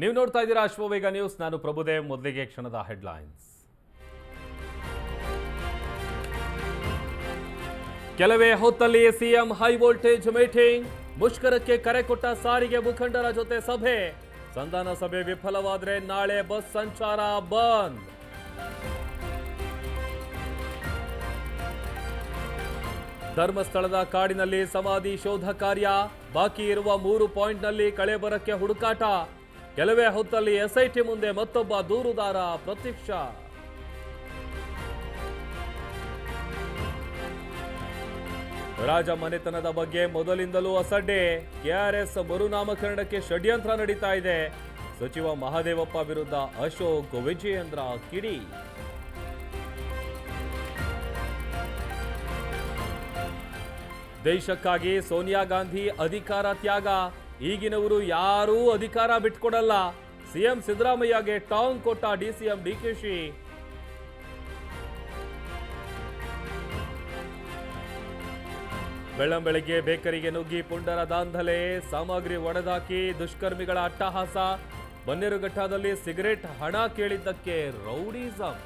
ನೀವು ನೋಡ್ತಾ ಇದ್ದೀರಾ ಅಶ್ವವೇಗ ನ್ಯೂಸ್. ನಾನು ಪ್ರಭುದೇವ್ ಮೊದಲಿಗೆ ಕ್ಷಣದ ಹೆಡ್ಲೈನ್ಸ್. ಕೆಲವೇ ಹೊತ್ತಲ್ಲಿ ಸಿಎಂ ಹೈ ವೋಲ್ಟೇಜ್ ಮೀಟಿಂಗ್. ಮುಷ್ಕರಕ್ಕೆ ಕರೆ ಕೊಟ್ಟ ಸಾರಿಗೆ ಮುಖಂಡರ ಜೊತೆ ಸಭೆ. ಸಂಧಾನ ಸಭೆ ವಿಫಲವಾದರೆ ನಾಳೆ ಬಸ್ ಸಂಚಾರ ಬಂದ್. ಧರ್ಮಸ್ಥಳದ ಕಾಡಿನಲ್ಲಿ ಸಮಾಧಿ ಶೋಧ ಕಾರ್ಯ. ಬಾಕಿ ಇರುವ ಮೂರು ಪಾಯಿಂಟ್ನಲ್ಲಿ ಕಳೆಬರಕ್ಕೆ ಹುಡುಕಾಟ. ಕೆಲವೇ ಹೊತ್ತಲ್ಲಿ ಎಸ್ಐಟಿ ಮುಂದೆ ಮತ್ತೊಬ್ಬ ದೂರುದಾರ ಪ್ರತೀಕ್ಷಾ ರಾಜ ಮನೆತನದ ಬಗ್ಗೆ ಮೊದಲಿಂದಲೂ ಅಸಡ್ಡೆ. ಕೆಆರ್ಎಸ್ ಮರುನಾಮಕರಣಕ್ಕೆ ಷಡ್ಯಂತ್ರ ನಡೀತಾ ಇದೆ. ಸಚಿವ ಮಹಾದೇವಪ್ಪ ವಿರುದ್ಧ ಅಶೋಕ್ ವಿಜಯೇಂದ್ರ ಕಿಡಿ. ದೇಶಕ್ಕಾಗಿ ಸೋನಿಯಾ ಗಾಂಧಿ ಅಧಿಕಾರ ತ್ಯಾಗ. ಈಗಿನವರು ಯಾರೂ ಅಧಿಕಾರ ಬಿಟ್ಕೊಡಲ್ಲ. ಸಿಎಂ ಸಿದ್ದರಾಮಯ್ಯಗೆ ಟಾಂಗ್ ಕೊಟ್ಟ ಡಿಸಿಎಂ ಡಿಕೆಶಿ. ಬೆಳ್ಳಂಬೆಳಗ್ಗೆ ಬೇಕರಿಗೆ ನುಗ್ಗಿ ಪುಂಡರ ದಾಂಧಲೆ, ಸಾಮಗ್ರಿ ಒಡೆದಾಕಿ ದುಷ್ಕರ್ಮಿಗಳ ಅಟ್ಟಹಾಸ. ಬನ್ನೇರುಘಟ್ಟದಲ್ಲಿ ಸಿಗರೇಟ್ ಹಣ ಕೇಳಿದ್ದಕ್ಕೆ ರೌಡಿಸಂ.